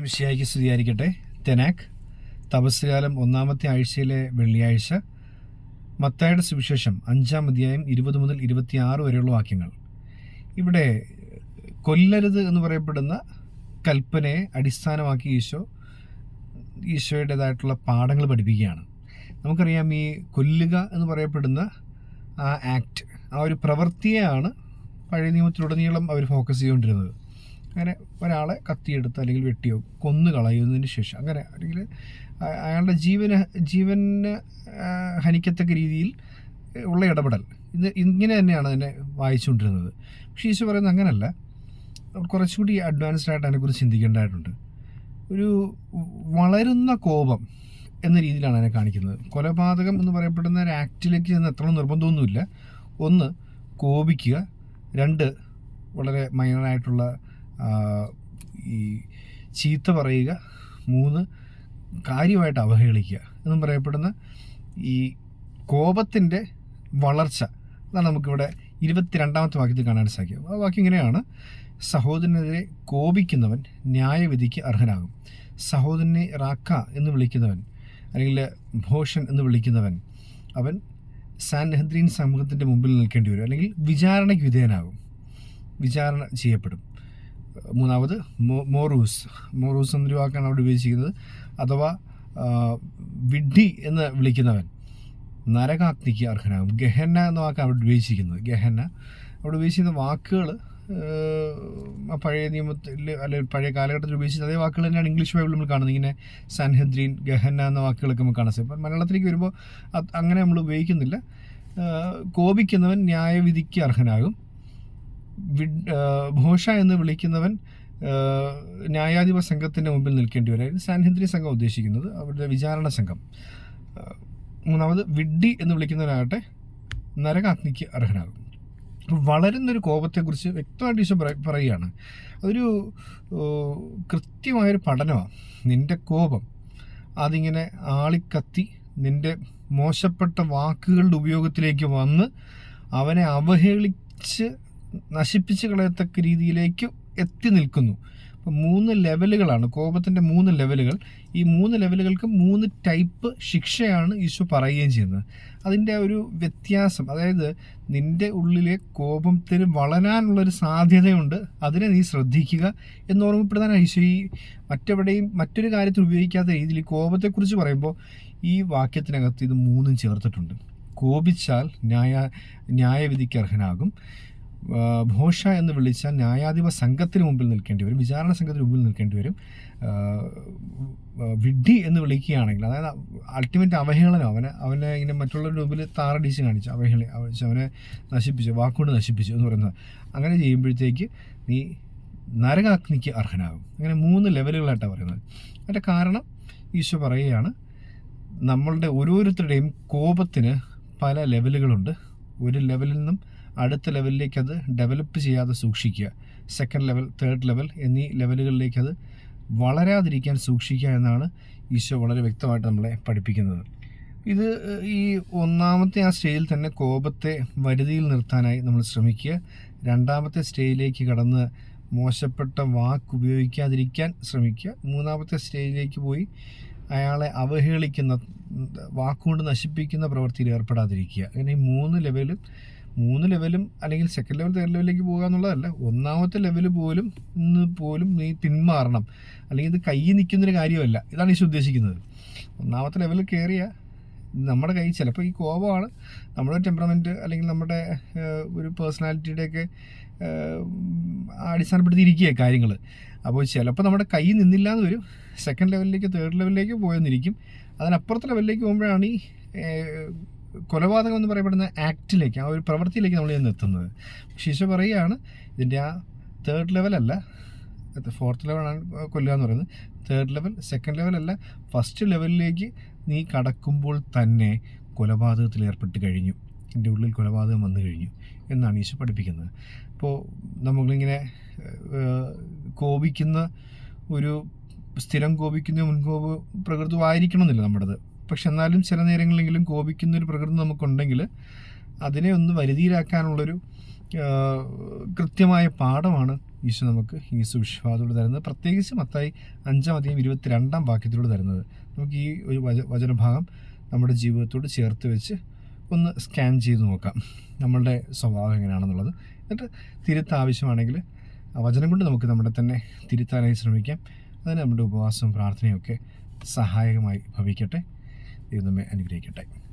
മിശിയായിക്ക് സ്തുതിയായിരിക്കട്ടെ തെനാക്ക് തപസ്സുകാലം ഒന്നാമത്തെ ആഴ്ചയിലെ വെള്ളിയാഴ്ച. മത്തായുടെ സുവിശേഷം അഞ്ചാം അധ്യായം ഇരുപത് മുതൽ ഇരുപത്തിയാറ് വരെയുള്ള വാക്യങ്ങൾ. ഇവിടെ കൊല്ലരുത് എന്ന് പറയപ്പെടുന്ന കൽപ്പനയെ അടിസ്ഥാനമാക്കി ഈശോ ഈശോയുടേതായിട്ടുള്ള പാഠങ്ങൾ പഠിപ്പിക്കുകയാണ്. നമുക്കറിയാം ഈ കൊല്ലുക എന്ന് പറയപ്പെടുന്ന ആ ആക്ട് ആ ഒരു പ്രവൃത്തിയെയാണ് പഴയ നിയമത്തിലുടനീളം അവർ ഫോക്കസ് ചെയ്തുകൊണ്ടിരുന്നത്. അങ്ങനെ ഒരാളെ കത്തിയെടുത്ത് അല്ലെങ്കിൽ വെട്ടിയോ കൊന്നു കളയുന്നതിന് ശേഷം അങ്ങനെ അല്ലെങ്കിൽ അയാളുടെ ജീവന് ജീവന് ഹനിക്കത്തക്ക രീതിയിൽ ഉള്ള ഇടപെടൽ. ഇത് ഇങ്ങനെ തന്നെയാണ് അതിനെ വായിച്ചുകൊണ്ടിരുന്നത്. പക്ഷേ ഈശോ പറയുന്നത് അങ്ങനല്ല. കുറച്ചുകൂടി അഡ്വാൻസ്ഡ് ആയിട്ട് അതിനെക്കുറിച്ച് ചിന്തിക്കേണ്ടതായിട്ടുണ്ട്. ഒരു വളരുന്ന കോപം എന്ന രീതിയിലാണ് അതിനെ കാണിക്കുന്നത്. കൊലപാതകം എന്ന് പറയപ്പെടുന്ന ഒരു ആക്റ്റിലേക്ക് ചെന്ന് എത്ര നിർബന്ധമൊന്നുമില്ല. ഒന്ന് കോപിക്കുക. രണ്ട് വളരെ മൈനറായിട്ടുള്ള ഈ ചീത്ത പറയുക മൂന്ന് കാര്യമായിട്ട് അവഹേളിക്കുക എന്നും പറയപ്പെടുന്ന ഈ കോപത്തിന്റെ വളർച്ച അതാണ് നമുക്കിവിടെ ഇരുപത്തിരണ്ടാമത്തെ വാക്യത്തിൽ കാണാൻ സാധിക്കും ആ വാക്യം ഇങ്ങനെയാണ്. സഹോദരനെതിരെ കോപിക്കുന്നവൻ ന്യായവിധിക്ക് അർഹനാകും. സഹോദരനെ റാക്ക എന്ന് വിളിക്കുന്നവൻ അല്ലെങ്കിൽ ഭോഷൻ എന്ന് വിളിക്കുന്നവൻ അവൻ സാൻഹദ്രീൻ സമൂഹത്തിന്റെ മുമ്പിൽ നിൽക്കേണ്ടി വരും അല്ലെങ്കിൽ വിചാരണയ്ക്ക് വിധേയനാകും. വിചാരണ ചെയ്യപ്പെടും. മൂന്നാമത് മോറൂസ്. മോറൂസ് എന്നൊരു വാക്കാണ് അവിടെ ഉപയോഗിച്ചിരിക്കുന്നത്. അഥവാ വിഡ്ഢി എന്ന് വിളിക്കുന്നവൻ. നരകാഗ്നിക്ക് അർഹനാകും. ഗഹന്ന എന്ന വാക്കാണ് അവിടെ ഉപയോഗിച്ചിരിക്കുന്നത്. ഗഹന്ന. അവിടെ ഉപയോഗിച്ചിരുന്ന വാക്കുകൾ പഴയ നിയമത്തിൽ അല്ലെങ്കിൽ പഴയ കാലഘട്ടത്തിൽ ഉപയോഗിച്ച അതേ വാക്കുകൾ തന്നെയാണ് ഇംഗ്ലീഷ് ബൈബിളിൽ നമ്മൾ കാണുന്നത്. ഇങ്ങനെ സൻഹദ്രീൻ ഗഹന്ന എന്ന വാക്കുകളൊക്കെ നമ്മൾ കാണാൻ സാധിക്കും. മലയാളത്തിലേക്ക് വരുമ്പോൾ അങ്ങനെ നമ്മൾ ഉപയോഗിക്കുന്നില്ല. കോപിക്കുന്നവൻ ന്യായവിധിക്ക് അർഹനാകും. ഭോഷ എന്ന് വിളിക്കുന്നവൻ ന്യായാധിപ സംഘത്തിന്റെ മുമ്പിൽ നിൽക്കേണ്ടി വരും. സാൻഹിന്ദ്രി സംഘം ഉദ്ദേശിക്കുന്നത് അവരുടെ വിചാരണ സംഘം. മൂന്നാമത് വിഡ്ഡി എന്ന് വിളിക്കുന്നവരാകട്ടെ നരകാഗ്നിക്ക് അർഹനാകും വളരുന്നൊരു കോപത്തെക്കുറിച്ച് വ്യക്തമായിട്ട് ഈശോ പറ- പറയുകയാണ്. അതൊരു കൃത്യമായൊരു പഠനമാണ്. നിന്റെ കോപം അതിങ്ങനെ ആളിക്കത്തി നിന്റെ മോശപ്പെട്ട വാക്കുകളുടെ ഉപയോഗത്തിലേക്ക് വന്ന് അവനെ അവഹേളിച്ച് നശിപ്പിച്ച് കളയത്തക്ക രീതിയിലേക്ക് എത്തി നിൽക്കുന്നു. അപ്പം മൂന്ന് ലെവലുകളാണ് കോപത്തിന്റെ മൂന്ന് ലെവലുകൾ. ഈ മൂന്ന് ലെവലുകൾക്ക് മൂന്ന് ടൈപ്പ് ശിക്ഷയാണ് ഈശോ പറയുകയും ചെയ്യുന്നത്. അതിന്റെ ഒരു വ്യത്യാസം അതായത് നിന്റെ ഉള്ളിലെ കോപത്തിന് വളരാനുള്ളൊരു സാധ്യതയുണ്ട് അതിനെ നീ ശ്രദ്ധിക്കുക എന്ന് ഓർമ്മപ്പെടുത്താനാണ് ഈശോ ഈ മറ്റെവിടെയും മറ്റൊരു കാര്യത്തിൽ ഉപയോഗിക്കാത്ത രീതിയിൽ കോപത്തെക്കുറിച്ച് പറയുമ്പോൾ ഈ വാക്യത്തിനകത്ത് ഇത് മൂന്നും ചേർത്തിട്ടുണ്ട്. കോപിച്ചാൽ ന്യായ ന്യായവിധിക്ക് അർഹനാകും. ഭോഷ എന്ന് വിളിച്ചാൽ ന്യായാധിപ സംഘത്തിന് മുമ്പിൽ നിൽക്കേണ്ടി വരും വിചാരണ സംഘത്തിന് മുമ്പിൽ നിൽക്കേണ്ടി വരും. വിഡ്ഢി എന്ന് വിളിക്കുകയാണെങ്കിൽ അതായത് അൾട്ടിമേറ്റ് അവഹേളനം അവനെ അവനെ ഇങ്ങനെ മറ്റുള്ളവരുടെ മുമ്പിൽ താറടിച്ച് കാണിച്ചു അവഹേള അവനെ നശിപ്പിച്ചു വാക്കുകൊണ്ട് നശിപ്പിച്ചു എന്ന് പറയുന്നത്. അങ്ങനെ ചെയ്യുമ്പോഴത്തേക്ക് നീ നരകാഗ്നിക്ക് അർഹനാകും. അങ്ങനെ മൂന്ന് ലെവലുകളായിട്ടാണ് പറയുന്നത്. അതിന്റെ കാരണം ഈശോ പറയുകയാണ് നമ്മളുടെ ഓരോരുത്തരുടെയും കോപത്തിന് പല ലെവലുകളുണ്ട്. ഒരു ലെവലിൽ നിന്നും അടുത്ത ലെവലിലേക്ക് അത് ഡെവലപ്പ് ചെയ്യാതെ സൂക്ഷിക്കുക. സെക്കൻഡ് ലെവൽ തേർഡ് ലെവൽ എന്നീ ലെവലുകളിലേക്ക് അത് വളരാതിരിക്കാൻ സൂക്ഷിക്കുക എന്നാണ് ഈശോ വളരെ വ്യക്തമായിട്ട് നമ്മളെ പഠിപ്പിക്കുന്നത്. ഇത് ഈ ഒന്നാമത്തെ ആ സ്റ്റേജിൽ തന്നെ കോപത്തെ വരുതിയിൽ നിർത്താനായി നമ്മൾ ശ്രമിക്കുക. രണ്ടാമത്തെ സ്റ്റേജിലേക്ക് കടന്ന് മോശപ്പെട്ട വാക്ക് ഉപയോഗിക്കാതിരിക്കാൻ ശ്രമിക്കുക. മൂന്നാമത്തെ സ്റ്റേജിലേക്ക് പോയി അയാളെ അവഹേളിക്കുന്ന വാക്കുകൊണ്ട് നശിപ്പിക്കുന്ന പ്രവൃത്തിയിൽ ഏർപ്പെടാതിരിക്കുക. അങ്ങനെ ഈ മൂന്ന് ലെവലും മൂന്ന് ലെവലും അല്ലെങ്കിൽ സെക്കൻഡ് ലെവൽ തേർഡ് ലെവലിലേക്ക് പോകുക എന്നുള്ളതല്ല ഒന്നാമത്തെ ലെവൽ പോലും ഇന്ന് പോലും നീ പിന്മാറണം. അല്ലെങ്കിൽ ഇത് കൈ നിൽക്കുന്നൊരു കാര്യമല്ല. ഇതാണ് ഈശോ ഉദ്ദേശിക്കുന്നത്. ഒന്നാമത്തെ ലെവലിൽ കയറിയ നമ്മുടെ കൈ ചിലപ്പോൾ ഈ കോപമാണ്. നമ്മുടെ ടെമ്പറമെന്റ് അല്ലെങ്കിൽ നമ്മുടെ ഒരു പേഴ്സണാലിറ്റിയുടെയൊക്കെ അടിസ്ഥാനപ്പെടുത്തിയിരിക്കുക കാര്യങ്ങൾ. അപ്പോൾ ചിലപ്പോൾ നമ്മുടെ കൈ നിന്നില്ല എന്ന് വരും സെക്കൻഡ് ലെവലിലേക്ക് തേർഡ് ലെവലിലേക്ക് പോയെന്നിരിക്കും. അതിനപ്പുറത്തെ ലെവലിലേക്ക് പോകുമ്പോഴാണ് ഈ കൊലപാതകം എന്ന് പറയപ്പെടുന്ന ആക്റ്റിലേക്ക് ആ ഒരു പ്രവൃത്തിയിലേക്ക് നമ്മൾ ചെന്ന് എത്തുന്നത്. ശിശ പറയുകയാണ് ഇതിന്റെ ആ തേർഡ് ലെവലല്ല ഫോർത്ത് ലെവലാണ് കൊല്ലുക എന്ന് പറയുന്നത്. തേർഡ് ലെവൽ സെക്കൻഡ് ലെവലല്ല ഫസ്റ്റ് ലെവലിലേക്ക് നീ കടക്കുമ്പോൾ തന്നെ കൊലപാതകത്തിൽ ഏർപ്പെട്ട് കഴിഞ്ഞു. എന്റെ ഉള്ളിൽ കൊലപാതകം വന്നു കഴിഞ്ഞു എന്നാണ് ഈശോ പഠിപ്പിക്കുന്നത്. അപ്പോൾ നമ്മളിങ്ങനെ കോപിക്കുന്ന ഒരു സ്ഥിരം കോപിക്കുന്ന മുൻകോപ പ്രകൃതമായിരിക്കണമെന്നില്ല നമ്മുടേത് പക്ഷെ എന്നാലും ചില നേരങ്ങളിലെങ്കിലും കോപിക്കുന്ന ഒരു പ്രകൃതി നമുക്കുണ്ടെങ്കിൽ അതിനെ ഒന്ന് വരുതിയിലാക്കാനുള്ളൊരു കൃത്യമായ പാഠമാണ് ഈശോ നമുക്ക് ഈ സുവിശ്വാസത്തോട് തരുന്നത്. പ്രത്യേകിച്ച് മത്തായി അഞ്ചാം അധികം ഇരുപത്തിരണ്ടാം വാക്യത്തിലൂടെ തരുന്നത്. നമുക്ക് ഈ ഒരു വച വചനഭാഗം നമ്മുടെ ജീവിതത്തോട് ചേർത്ത് വെച്ച് ഒന്ന് സ്കാൻ ചെയ്ത് നോക്കാം. നമ്മളുടെ സ്വഭാവം എങ്ങനെയാണെന്നുള്ളത്. എന്നിട്ട് തിരുത്ത ആവശ്യമാണെങ്കിൽ വചനം കൊണ്ട് നമുക്ക് നമ്മുടെ തന്നെ തിരുത്താനായി ശ്രമിക്കാം. അതിന് നമ്മുടെ ഉപവാസവും പ്രാർത്ഥനയും ഒക്കെ സഹായകമായി ഭവിക്കട്ടെ. നമ്മെ അനുഗ്രഹിക്കട്ടെ.